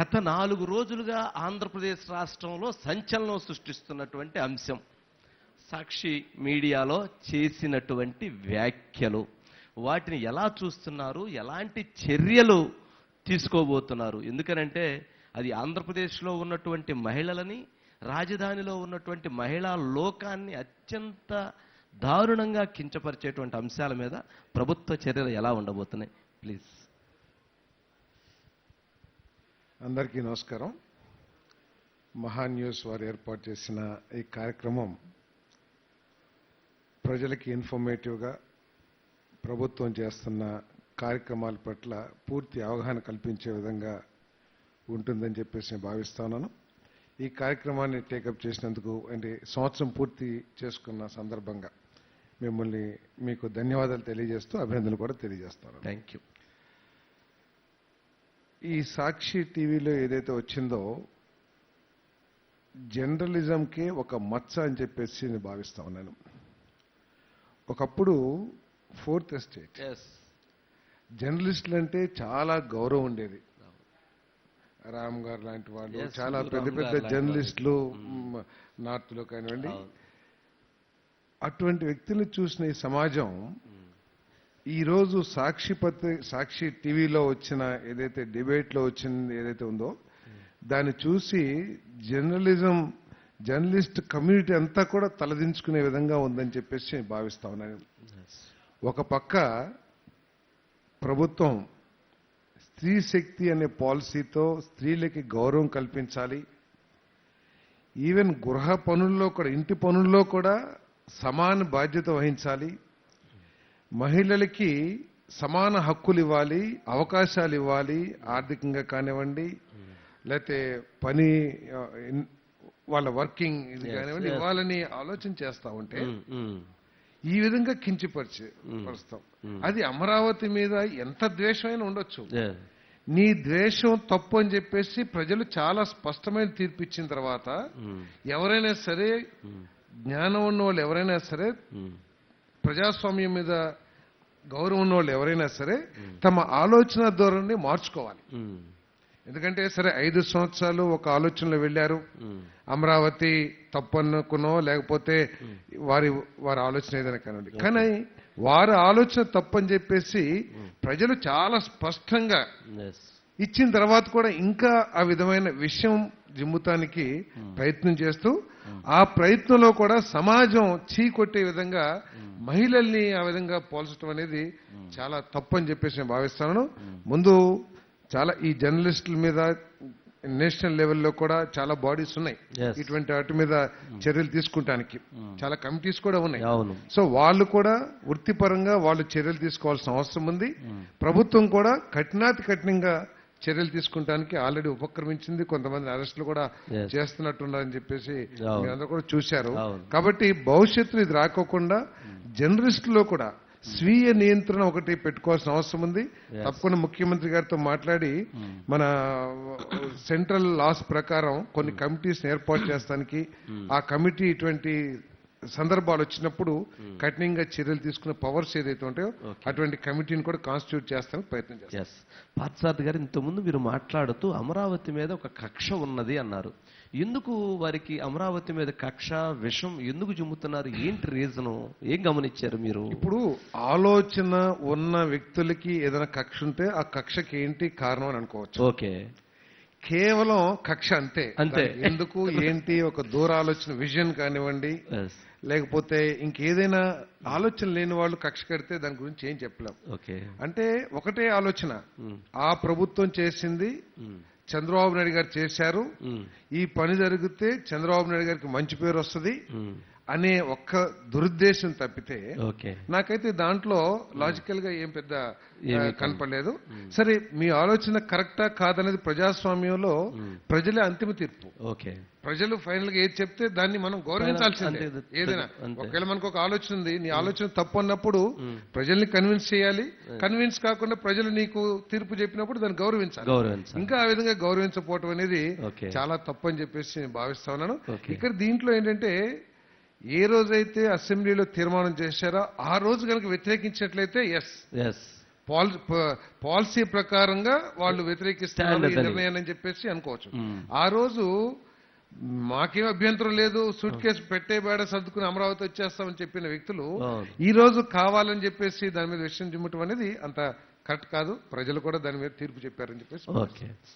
గత నాలుగు రోజులుగా ఆంధ్రప్రదేశ్ రాష్ట్రంలో సంచలనం సృష్టిస్తున్నటువంటి అంశం. సాక్షి మీడియాలో చేసినటువంటి వ్యాఖ్యలు. వాటిని ఎలా చూస్తున్నారు? ఎలాంటి చర్యలు తీసుకోబోతున్నారు? ఎందుకనంటే అది ఆంధ్రప్రదేశ్లో ఉన్నటువంటి మహిళలని రాజధానిలో ఉన్నటువంటి మహిళా లోకాన్ని అత్యంత దారుణంగా కించపరిచేటువంటి అంశాల మీద ప్రభుత్వ చర్యలు ఎలా ఉండబోతున్నాయి? ప్లీజ్. అందరికీ నమస్కారం. మహా న్యూస్ వారు ఏర్పాటు చేసిన ఈ కార్యక్రమం ప్రజలకి ఇన్ఫర్మేటివ్గా ప్రభుత్వం చేస్తున్న కార్యక్రమాల పట్ల పూర్తి అవగాహన కల్పించే విధంగా ఉంటుందని చెప్పేసి నేను భావిస్తున్నాను ఈ కార్యక్రమాన్ని టేకప్ చేసినందుకు అంటే సంవత్సరం పూర్తి చేసుకున్న సందర్భంగా మిమ్మల్ని మీకు ధన్యవాదాలు తెలియజేస్తూ అభినందనలు కూడా తెలియజేస్తాను థ్యాంక్ యూ ఈ సాక్షి టీవీలో ఏదైతే వచ్చిందో జర్నలిజంకే ఒక మచ్చ అని చెప్పేసి నేను భావిస్తా ఉన్నాను. ఒకప్పుడు ఫోర్త్ ఎస్టేట్. ఎస్ జర్నలిస్టులు అంటే చాలా గౌరవం ఉండేది. రామ్ గారు లాంటి వాళ్ళు చాలా పెద్ద పెద్ద జర్నలిస్టులు నార్త్లో కానివ్వండి. అటువంటి వ్యక్తులు చూసిన ఈ సమాజం ఈ రోజు సాక్షి పత్రి సాక్షి టీవీలో వచ్చిన ఏదైతే డిబేట్లో వచ్చింది ఏదైతే ఉందో దాన్ని చూసి జర్నలిజం జర్నలిస్ట్ కమ్యూనిటీ అంతా కూడా తలదించుకునే విధంగా ఉందని చెప్పేసి నేను భావిస్తా ఉన్నాను. ఒక పక్క ప్రభుత్వం స్త్రీ శక్తి అనే పాలసీతో స్త్రీలకి గౌరవం కల్పించాలి. ఈవెన్ గృహ పనుల్లో కూడా ఇంటి పనుల్లో కూడా సమాన బాధ్యత వహించాలి. మహిళలకి సమాన హక్కులు ఇవ్వాలి అవకాశాలు ఇవ్వాలి ఆర్థికంగా కానివ్వండి లేకపోతే పని వాళ్ళ వర్కింగ్ ఇది కానివ్వండి. ఇవ్వాలని ఆలోచన చేస్తా ఉంటే ఈ విధంగా కించిపరిచే పరుస్తాం అది అమరావతి మీద ఎంత ద్వేషమైనా ఉండొచ్చు. నీ ద్వేషం తప్పు అని చెప్పేసి ప్రజలు చాలా స్పష్టమైన తీర్పు ఇచ్చిన తర్వాత ఎవరైనా సరే జ్ఞానం ఉన్న వాళ్ళు ఎవరైనా సరే ప్రజాస్వామ్యం మీద గౌరవం ఉన్న వాళ్ళు ఎవరైనా సరే తమ ఆలోచన ధోరణిని మార్చుకోవాలి. ఉమ్, ఎందుకంటే సరే ఐదు సంవత్సరాలు ఒక ఆలోచనలో వెళ్ళారు. ఉమ్, అమరావతి తప్పనుకునో లేకపోతే వారి వారి ఆలోచన ఏదైనా కానివ్వండి. కానీ వారి ఆలోచన తప్పని చెప్పేసి ప్రజలు చాలా స్పష్టంగా ఇచ్చిన తర్వాత కూడా ఇంకా ఆ విధమైన విషయం జిమ్ముతానికి ప్రయత్నం చేస్తూ ఆ ప్రయత్నంలో కూడా సమాజం చీకొట్టే విధంగా మహిళల్ని ఆ విధంగా పోల్చడం అనేది చాలా తప్పు అని చెప్పేసి నేను భావిస్తాను. ముందు చాలా ఈ జర్నలిస్టుల మీద నేషనల్ లెవెల్లో కూడా చాలా బాడీస్ ఉన్నాయి. ఇటువంటి వాటి మీద చర్యలు తీసుకుంటానికి చాలా కమిటీస్ కూడా ఉన్నాయి. సో వాళ్ళు కూడా వృత్తిపరంగా వాళ్ళు చర్యలు తీసుకోవాల్సిన అవసరం ఉంది. ప్రభుత్వం కూడా కఠినాతి కఠినంగా చర్యలు తీసుకుంటానికి ఆల్రెడీ ఉపక్రమించింది కొంతమంది అరెస్టులు కూడా. చేస్తున్నట్టున్నారని చెప్పేసి. మీరందరూ కూడా చూశారు. కాబట్టి భవిష్యత్తులో ఇది రాకోకుండా జర్నలిస్టులో కూడా స్వీయ నియంత్రణ ఒకటి పెట్టుకోవాల్సిన అవసరం ఉంది. తప్పకుండా ముఖ్యమంత్రి గారితో మాట్లాడి మన సెంట్రల్ లాస్ ప్రకారం కొన్ని కమిటీస్ ఏర్పాటు చేస్తానికి ఆ కమిటీ ఇటువంటి సందర్భాలు వచ్చినప్పుడు కఠినంగా చర్యలు తీసుకునే పవర్స్ ఏదైతే ఉంటాయో. అటువంటి కమిటీని కూడా కాన్స్టిట్యూట్ చేస్తానికి ప్రయత్నం చేస్తాం. పార్థసారథి గారు ఇంతకుముందు మీరు మాట్లాడుతూ అమరావతి మీద ఒక కక్ష ఉన్నది అన్నారు. ఎందుకు వారికి అమరావతి మీద కక్ష విషం ఎందుకు చుమ్ముతున్నారు ఏంటి రీజను ఏం గమనించారు మీరు? ఇప్పుడు ఆలోచన ఉన్న వ్యక్తులకి ఏదైనా కక్ష ఉంటే ఆ కక్షకి ఏంటి కారణం అని అనుకోవచ్చు. ఓకే కేవలం కక్ష అంతే. అంతే. ఎందుకు ఏంటి ఒక దూర ఆలోచన విజన్ కానివ్వండి లేకపోతే ఇంకేదైనా ఆలోచన లేని వాళ్ళు కక్ష కడితే దాని గురించి ఏం చెప్పలేం. ఓకే. అంటే ఒకటే ఆలోచన. ఆ ప్రభుత్వం చేసింది చంద్రబాబు నాయుడు గారు చేశారు. ఈ పని జరిగితే చంద్రబాబు నాయుడు గారికి మంచి పేరు వస్తుంది. అనే ఒక్క దురుద్దేశం తప్పితే ఓకే. నాకైతే దాంట్లో లాజికల్గా ఏం పెద్ద కనపడలేదు. సరే మీ ఆలోచన కరెక్టా కాదనేది ప్రజాస్వామ్యంలో ప్రజలే అంతిమ తీర్పు. ఓకే. ప్రజలు ఫైనల్గా ఏది చెప్తే దాన్ని మనం గౌరవించాల్సిందే. ఏదైనా. ఒకవేళ మనకు ఒక ఆలోచన ఉంది నీ ఆలోచన తప్పు అన్నప్పుడు ప్రజల్ని కన్విన్స్ చేయాలి. కన్విన్స్ కాకుండా ప్రజలు నీకు తీర్పు చెప్పినప్పుడు దాన్ని గౌరవించాలి. ఇంకా ఆ విధంగా గౌరవించకపోవటం అనేది. చాలా తప్పు అని చెప్పేసి నేను భావిస్తా ఉన్నాను. ఇక్కడ దీంట్లో ఏంటంటే ఏ రోజైతే అసెంబ్లీలో తీర్మానం చేశారో ఆ రోజు కనుక వ్యతిరేకించినట్లయితే ఎస్ ఎస్ పాలసీ ప్రకారంగా వాళ్ళు వ్యతిరేకిస్తున్నారు అదని. నిర్ణయాన్ని అని చెప్పేసి అనుకోవచ్చు మ్మ్. ఆ రోజు మాకేం అభ్యంతరం లేదు సూట్ కేసు పెట్టే బేడ సర్దుకుని అమరావతి వచ్చేస్తామని చెప్పిన వ్యక్తులు అవును. ఈ రోజు కావాలని చెప్పేసి దాని మీద విషయం చిమ్మటం అనేది అంత కరెక్ట్ కాదు ప్రజలు కూడా దాని మీద తీర్పు చెప్పారని చెప్పేసి ఓకే